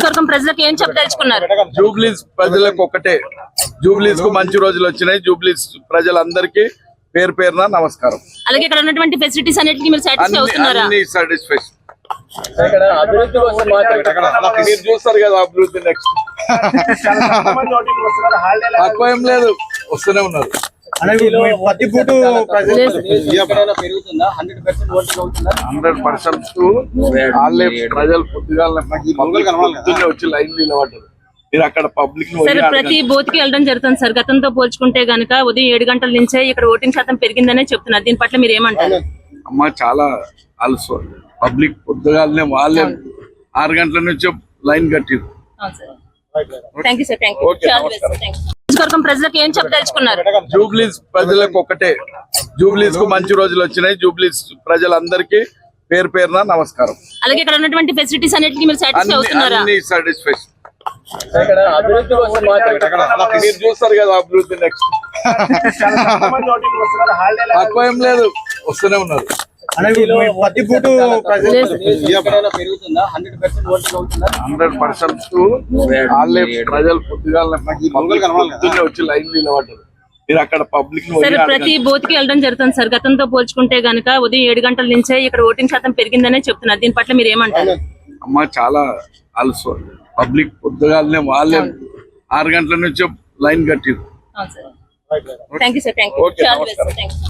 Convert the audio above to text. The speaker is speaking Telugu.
నియోజకవర్గం ప్రజలకు ఏం చెప్పదలుచుకున్నారు? జూబ్లీస్ ప్రజలకు ఒకటే. జూబ్లీస్కు మంచి రోజులు వచ్చినాయి. జూబ్లీస్ ప్రజలందరికీ పేరు పేరున నమస్కారం. అలాగే ఇక్కడ ఉన్నటువంటి ఫెసిలిటీస్ అన్నిటికీ మీరు సాటిస్ఫై అవుతున్నారా? అన్ని సాటిస్ఫాక్షన్ ఇక్కడ అభివృద్ధి కోసం మాత్రం మీరు చూస్తారు కదా అభివృద్ధి నెక్స్ట్ తక్కువ ఏం లేదు. వస్తూనే ఉన్నారు. పత్తి పూట ప్రజలు ఎక్కడైనా పెరుగుతుందా? హండ్రెడ్ పర్సెంట్ వాళ్ళే ప్రజలు పొద్దుగా పొద్దున్నే వచ్చి లైన్ నిలబడ్డారు. మీరు అక్కడ పబ్లిక్ సార్ ప్రతి బూత్కి వెళ్ళడం జరుగుతుంది సార్. గతంతో పోల్చుకుంటే గనక ఉదయం ఏడు గంటల నుంచే ఇక్కడ ఓటింగ్ శాతం పెరిగిందనే చెప్తున్నారు. దీని పట్ల మీరు ఏమంటారు? అమ్మ చాలా అలసు. పబ్లిక్ పొద్దుగాలనే వాళ్ళే ఆరు గంటల నుంచి line కట్టిరు. Thank you sir thank you ప్రజలకు ఏం చెప్పదలుచుకున్నారు? జూబ్లీస్ ప్రజలకు ఒకటే. జూబ్లీస్కు మంచి రోజులు వచ్చినాయి. జూబ్లీస్ ప్రజలందరికీ పేరు పేరున నమస్కారం. అలాగే ఇక్కడ ఉన్నటువంటి ఫెసిలిటీస్ అన్నిటికీ మీరు సాటిస్ఫై అవుతున్నారా? అన్ని సాటిస్ఫాక్షన్ ఇక్కడ అభివృద్ధి కోసం మాత్రం మీరు చూస్తారు కదా అభివృద్ధి నెక్స్ట్ తక్కువ ఏం లేదు. వస్తూనే ఉన్నారు. పత్తి పూట ప్రజలు ఎక్కడైనా పెరుగుతుందా? హండ్రెడ్ పర్సెంట్ వాళ్ళే ప్రజలు పొద్దున్నే వచ్చి లైన్ నిలబడ్డారు. మీరు అక్కడ పబ్లిక్ సార్ ప్రతి బూత్కి వెళ్ళడం జరుగుతుంది సార్. గతంతో పోల్చుకుంటే గనక ఉదయం ఏడు గంటల నుంచే ఇక్కడ ఓటింగ్ శాతం పెరిగిందనే చెప్తున్నారు. దీని పట్ల మీరు ఏమంటారు? అమ్మ చాలా అలసు. పబ్లిక్ పొద్దుగాలనే వాళ్ళే ఆరు గంటల నుంచి line కట్టిరు thank you sir. Thank you